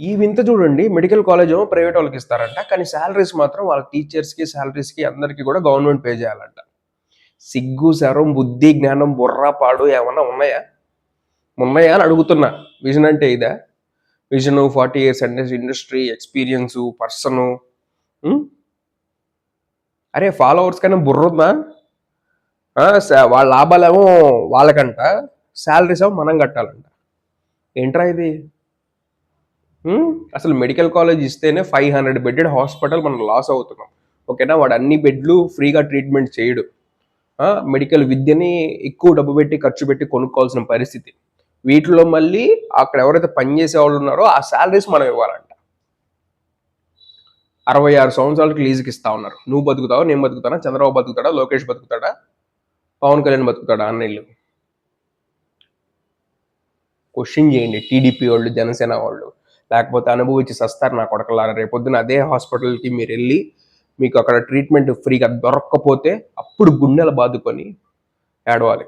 ఈ వింత చూడండి మెడికల్ కాలేజ్ ఏమో ప్రైవేట్ వాళ్ళకి ఇస్తారంట కానీ శాలరీస్ మాత్రం వాళ్ళ టీచర్స్కి శాలరీస్కి అందరికీ కూడా గవర్నమెంట్ పే చేయాలంట. సిగ్గు శరం బుద్ధి జ్ఞానం బుర్ర పాడు ఏమన్నా ఉన్నాయా? ఉన్నాయా అని అడుగుతున్నా. విజన్ అంటే ఇదా? విజన్ ఫార్టీ ఇయర్స్ అంటే ఇండస్ట్రీ ఎక్స్పీరియన్స్ పర్సను అరే ఫాలోవర్స్ కన్నా బుర్ర ఉందా? స- వాళ్ళ లాభాలేమో వాళ్ళకంట శాలరీస్ ఏమో మనం కట్టాలంట. ఏంట్రా ఇది? అసలు మెడికల్ కాలేజ్ ఇస్తేనే ఫైవ్ హండ్రెడ్ బెడెడ్ హాస్పిటల్ మనం లాస్ అవుతున్నాం. ఓకేనా? వాడు అన్ని బెడ్లు ఫ్రీగా ట్రీట్మెంట్ చేయడు. మెడికల్ విద్యని ఎక్కువ డబ్బు పెట్టి ఖర్చు పెట్టి కొనుక్కోవాల్సిన పరిస్థితి. వీటిలో మళ్ళీ అక్కడ ఎవరైతే పనిచేసే వాళ్ళు ఉన్నారో ఆ శాలరీస్ మనం ఇవ్వాలంట. అరవై ఆరు సంవత్సరాలకి లీజుకి ఇస్తా ఉన్నారు. నువ్వు బతుకుతావు? నేను బతుకుతానా? చంద్రబాబు బతుకుతాడా? లోకేష్ బతుకుతాడా? పవన్ కళ్యాణ్ బతుకుతాడా? అన్నీళ్ళు క్వశ్చన్ చేయండి టీడీపీ వాళ్ళు జనసేన వాళ్ళు. లేకపోతే అనుభవించి సస్తారు నా కొడకలారా. రేపొద్దున అదే హాస్పిటల్కి మీరు వెళ్ళి మీకు అక్కడ ట్రీట్మెంట్ ఫ్రీగా దొరక్కపోతే అప్పుడు గుండెలు బాదుకొని ఏడవాలి.